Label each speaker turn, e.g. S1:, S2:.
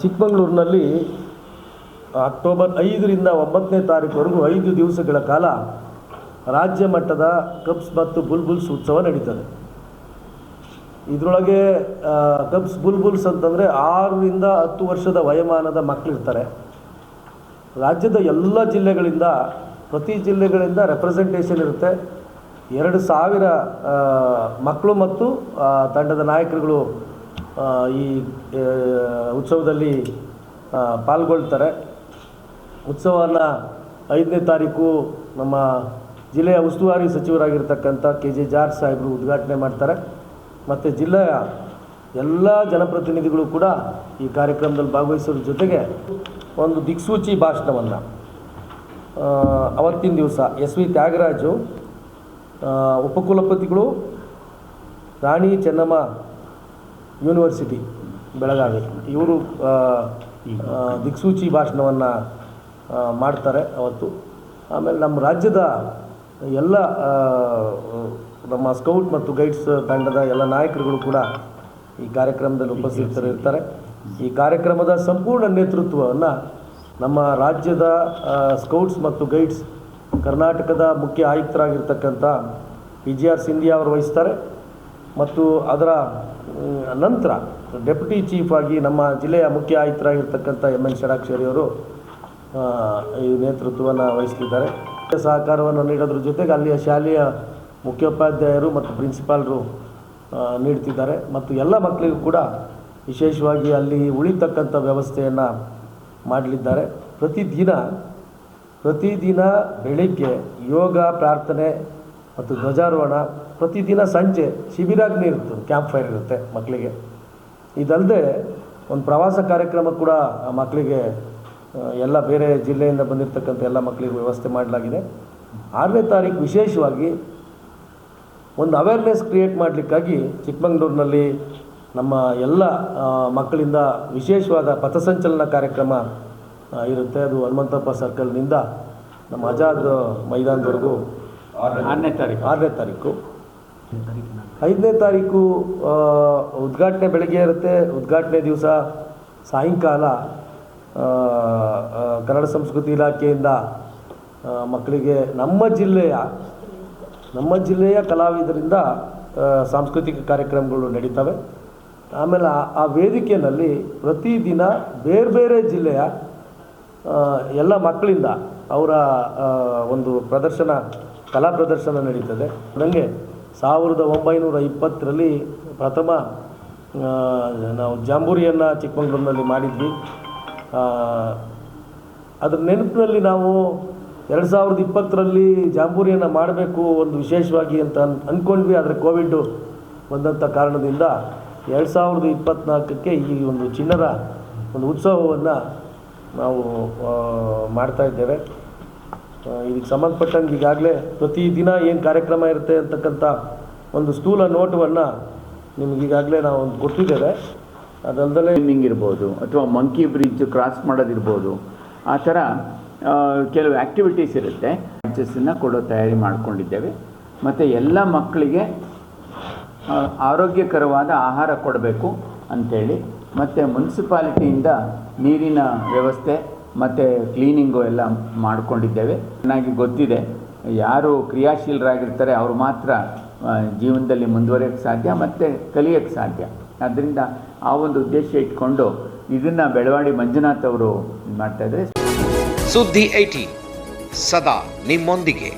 S1: ಚಿಕ್ಕಮಗಳೂರಿನಲ್ಲಿ ಅಕ್ಟೋಬರ್ ಐದರಿಂದ ಒಂಬತ್ತನೇ ತಾರೀಕುವರೆಗೂ ಐದು ದಿವಸಗಳ ಕಾಲ ರಾಜ್ಯ ಮಟ್ಟದ ಕಬ್ಸ್ ಮತ್ತು ಬುಲ್ಬುಲ್ಸ್ ಉತ್ಸವ ನಡೀತದೆ. ಇದರೊಳಗೆ ಕಬ್ಸ್ ಬುಲ್ಬುಲ್ಸ್ ಅಂತಂದರೆ ಆರರಿಂದ ಹತ್ತು ವರ್ಷದ ವಯೋಮಾನದ ಮಕ್ಕಳಿರ್ತಾರೆ ರಾಜ್ಯದ ಎಲ್ಲ ಜಿಲ್ಲೆಗಳಿಂದ, ಪ್ರತಿ ಜಿಲ್ಲೆಗಳಿಂದ ರೆಪ್ರೆಸೆಂಟೇಷನ್ ಇರುತ್ತೆ. ಎರಡು ಸಾವಿರ ಮಕ್ಕಳು ಮತ್ತು ತಂಡದ ನಾಯಕರುಗಳು ಈ ಉತ್ಸವದಲ್ಲಿ ಪಾಲ್ಗೊಳ್ತಾರೆ. ಉತ್ಸವವನ್ನು ಐದನೇ ತಾರೀಕು ನಮ್ಮ ಜಿಲ್ಲೆಯ ಉಸ್ತುವಾರಿ ಸಚಿವರಾಗಿರ್ತಕ್ಕಂಥ ಕೆ ಜೆ ಜಾರ್ ಸಾಹೇಬರು ಉದ್ಘಾಟನೆ ಮಾಡ್ತಾರೆ. ಮತ್ತು ಜಿಲ್ಲೆಯ ಎಲ್ಲ ಜನಪ್ರತಿನಿಧಿಗಳು ಕೂಡ ಈ ಕಾರ್ಯಕ್ರಮದಲ್ಲಿ ಭಾಗವಹಿಸೋದ್ರ ಜೊತೆಗೆ ಒಂದು ದಿಕ್ಸೂಚಿ ಭಾಷಣವನ್ನು ಅವತ್ತಿನ ದಿವಸ ಎಸ್ ವಿ ತ್ಯಾಗರಾಜು ಉಪಕುಲಪತಿಗಳು ರಾಣಿ ಚೆನ್ನಮ್ಮ ಯೂನಿವರ್ಸಿಟಿ, ಬೆಳಗಾವಿ. ಇವರು ದಿಕ್ಸೂಚಿ ಭಾಷಣವನ್ನು ಮಾಡ್ತಾರೆ ಅವತ್ತು. ಆಮೇಲೆ ನಮ್ಮ ರಾಜ್ಯದ ಎಲ್ಲ ನಮ್ಮ ಸ್ಕೌಟ್ ಮತ್ತು ಗೈಡ್ಸ್ ತಂಡದ ಎಲ್ಲ ನಾಯಕರುಗಳು ಕೂಡ ಈ ಕಾರ್ಯಕ್ರಮದಲ್ಲಿ ಉಪಸ್ಥಿತರಿರ್ತಾರೆ. ಈ ಕಾರ್ಯಕ್ರಮದ ಸಂಪೂರ್ಣ ನೇತೃತ್ವವನ್ನು ನಮ್ಮ ರಾಜ್ಯದ ಸ್ಕೌಟ್ಸ್ ಮತ್ತು ಗೈಡ್ಸ್ ಕರ್ನಾಟಕದ ಮುಖ್ಯ ಆಯುಕ್ತರಾಗಿರ್ತಕ್ಕಂಥ ಪಿ ಜಿ ಆರ್ ಸಿಂಧಿಯಾ ಅವರು ವಹಿಸ್ತಾರೆ. ಮತ್ತು ಅದರ ನಂತರ ಡೆಪ್ಯುಟಿ ಚೀಫ್ ಆಗಿ ನಮ್ಮ ಜಿಲ್ಲೆಯ ಮುಖ್ಯ ಆಯುಕ್ತರಾಗಿರ್ತಕ್ಕಂಥ ಎಂ ಎನ್ ಷಡಾಕ್ಷರಿಯವರು ಈ ನೇತೃತ್ವವನ್ನು ವಹಿಸ್ತಿದ್ದಾರೆ. ಸಹಕಾರವನ್ನು ನೀಡೋದ್ರ ಜೊತೆಗೆ ಅಲ್ಲಿಯ ಶಾಲೆಯ ಮುಖ್ಯೋಪಾಧ್ಯಾಯರು ಮತ್ತು ಪ್ರಿನ್ಸಿಪಾಲ್ರು ನೀಡ್ತಿದ್ದಾರೆ. ಮತ್ತು ಎಲ್ಲ ಮಕ್ಕಳಿಗೂ ಕೂಡ ವಿಶೇಷವಾಗಿ ಅಲ್ಲಿ ಉಳಿತಕ್ಕಂಥ ವ್ಯವಸ್ಥೆಯನ್ನು ಮಾಡಲಿದ್ದಾರೆ. ಪ್ರತಿದಿನ ಪ್ರತಿದಿನ ಬೆಳಿಗ್ಗೆ ಯೋಗ, ಪ್ರಾರ್ಥನೆ ಮತ್ತು ಧ್ವಜಾರೋಹಣ ಪ್ರತಿದಿನ ಸಂಜೆ ಶಿಬಿರಾಗ್ನಿ ಇರುತ್ತೆ, ಕ್ಯಾಂಪ್ ಫೈರ್ ಇರುತ್ತೆ ಮಕ್ಕಳಿಗೆ. ಇದಲ್ಲದೆ ಒಂದು ಪ್ರವಾಸ ಕಾರ್ಯಕ್ರಮ ಕೂಡ ಆ ಮಕ್ಕಳಿಗೆ ಎಲ್ಲ ಬೇರೆ ಜಿಲ್ಲೆಯಿಂದ ಬಂದಿರತಕ್ಕಂಥ ಎಲ್ಲ ಮಕ್ಕಳಿಗೆ ವ್ಯವಸ್ಥೆ ಮಾಡಲಾಗಿದೆ. ಆರನೇ ತಾರೀಕು ವಿಶೇಷವಾಗಿ ಒಂದು ಅವೇರ್ನೆಸ್ ಕ್ರಿಯೇಟ್ ಮಾಡಲಿಕ್ಕಾಗಿ ಚಿಕ್ಕಮಗಳೂರಿನಲ್ಲಿ ನಮ್ಮ ಎಲ್ಲ ಮಕ್ಕಳಿಂದ ವಿಶೇಷವಾದ ಪಥಸಂಚಲನ ಕಾರ್ಯಕ್ರಮ ಇರುತ್ತೆ. ಅದು ಹನುಮಂತಪ್ಪ ಸರ್ಕಲ್ನಿಂದ ನಮ್ಮ ಆಜಾದ್ ಮೈದಾನದವರೆಗೂ
S2: ಆರನೇ ತಾರೀಕು.
S1: ಆರನೇ ತಾರೀಕು. ಐದನೇ ತಾರೀಕು ಉದ್ಘಾಟನೆ ಬೆಳಗ್ಗೆ ಇರುತ್ತೆ. ಉದ್ಘಾಟನೆ ದಿವಸ ಸಾಯಂಕಾಲ ಕನ್ನಡ ಸಂಸ್ಕೃತಿ ಇಲಾಖೆಯಿಂದ ಮಕ್ಕಳಿಗೆ ನಮ್ಮ ಜಿಲ್ಲೆಯ ನಮ್ಮ ಜಿಲ್ಲೆಯ ಕಲಾವಿದರಿಂದ ಸಾಂಸ್ಕೃತಿಕ ಕಾರ್ಯಕ್ರಮಗಳು ನಡೀತವೆ. ಆಮೇಲೆ ಆ- ವೇದಿಕೆಯಲ್ಲಿ ಪ್ರತಿದಿನ ಬೇರೆ ಬೇರೆ ಜಿಲ್ಲೆಯ ಎಲ್ಲ ಮಕ್ಕಳಿಂದ ಅವರ ಒಂದು ಪ್ರದರ್ಶನ ಕಲಾ ಪ್ರದರ್ಶನ ನಡೀತದೆ. ನನಗೆ ಸಾವಿರದ ಒಂಬೈನೂರ ಇಪ್ಪತ್ತರಲ್ಲಿ ಪ್ರಥಮ ನಾವು ಜಾಂಬೂರಿಯನ್ನು ಚಿಕ್ಕಮಗಳೂರಿನಲ್ಲಿ ಮಾಡಿದ್ವಿ. ಅದರ ನೆನಪಿನಲ್ಲಿ ನಾವು ಎರಡು ಸಾವಿರದ ಇಪ್ಪತ್ತರಲ್ಲಿ ಜಾಂಬೂರಿಯನ್ನು ಮಾಡಬೇಕು ಒಂದು ವಿಶೇಷವಾಗಿ ಅಂತ ಅನ್ ಅಂದ್ಕೊಂಡ್ವಿ ಆದರೆ ಕೋವಿಡ್ಡು ಬಂದಂಥ ಕಾರಣದಿಂದ ಎರಡು ಸಾವಿರದ ಇಪ್ಪತ್ತ್ನಾಲ್ಕಕ್ಕೆ ಈ ಒಂದು ಚಿನ್ನದ ಒಂದು ಉತ್ಸವವನ್ನು ನಾವು ಮಾಡ್ತಾ ಇದ್ದೇವೆ. ಇದಕ್ಕೆ ಸಂಬಂಧಪಟ್ಟಂಗೆ ಈಗಾಗಲೇ ಪ್ರತಿದಿನ ಏನು ಕಾರ್ಯಕ್ರಮ ಇರುತ್ತೆ ಅಂತಕ್ಕಂಥ ಒಂದು ಸ್ಥೂಲ ನೋಟವನ್ನು ನಿಮಗೀಗಾಗಲೇ ನಾವು ಒಂದು ಕೊಟ್ಟಿದ್ದೇವೆ. ಅದಲ್ಲದೆ
S2: ಸ್ವಿಮ್ಮಿಂಗ್ ಇರ್ಬೋದು ಅಥವಾ ಮಂಕಿ ಬ್ರಿಡ್ಜ್ ಕ್ರಾಸ್ ಮಾಡೋದಿರ್ಬೋದು ಆ ಥರ ಕೆಲವು ಆ್ಯಕ್ಟಿವಿಟೀಸ್ ಇರುತ್ತೆ. ಚಸ್ಸನ್ನು ಕೊಡೋ ತಯಾರಿ ಮಾಡ್ಕೊಂಡಿದ್ದೇವೆ. ಮತ್ತು ಎಲ್ಲ ಮಕ್ಕಳಿಗೆ ಆರೋಗ್ಯಕರವಾದ ಆಹಾರ ಕೊಡಬೇಕು ಅಂಥೇಳಿ, ಮತ್ತು ಮುನ್ಸಿಪಾಲಿಟಿಯಿಂದ ನೀರಿನ ವ್ಯವಸ್ಥೆ ಮತ್ತು ಕ್ಲೀನಿಂಗು ಎಲ್ಲ ಮಾಡಿಕೊಂಡಿದ್ದೇವೆ. ಚೆನ್ನಾಗಿ ಗೊತ್ತಿದೆ. ಯಾರು ಕ್ರಿಯಾಶೀಲರಾಗಿರ್ತಾರೆ, ಅವರು ಮಾತ್ರ ಜೀವನದಲ್ಲಿ ಮುಂದುವರಿಯೋಕ್ಕೆ ಸಾಧ್ಯ ಮತ್ತು ಕಲಿಯೋಕ್ಕೆ ಸಾಧ್ಯ. ಆದ್ದರಿಂದ ಆ ಒಂದು ಉದ್ದೇಶ ಇಟ್ಕೊಂಡು ಇದನ್ನು ಬೆಳವಾಡಿ ಮಂಜುನಾಥ್ ಅವರು ಮಾಡ್ತಾ ಇದ್ದಾರೆ.
S3: ಸುದ್ದಿ ಐಟಿ, ಸದಾ ನಿಮ್ಮೊಂದಿಗೆ.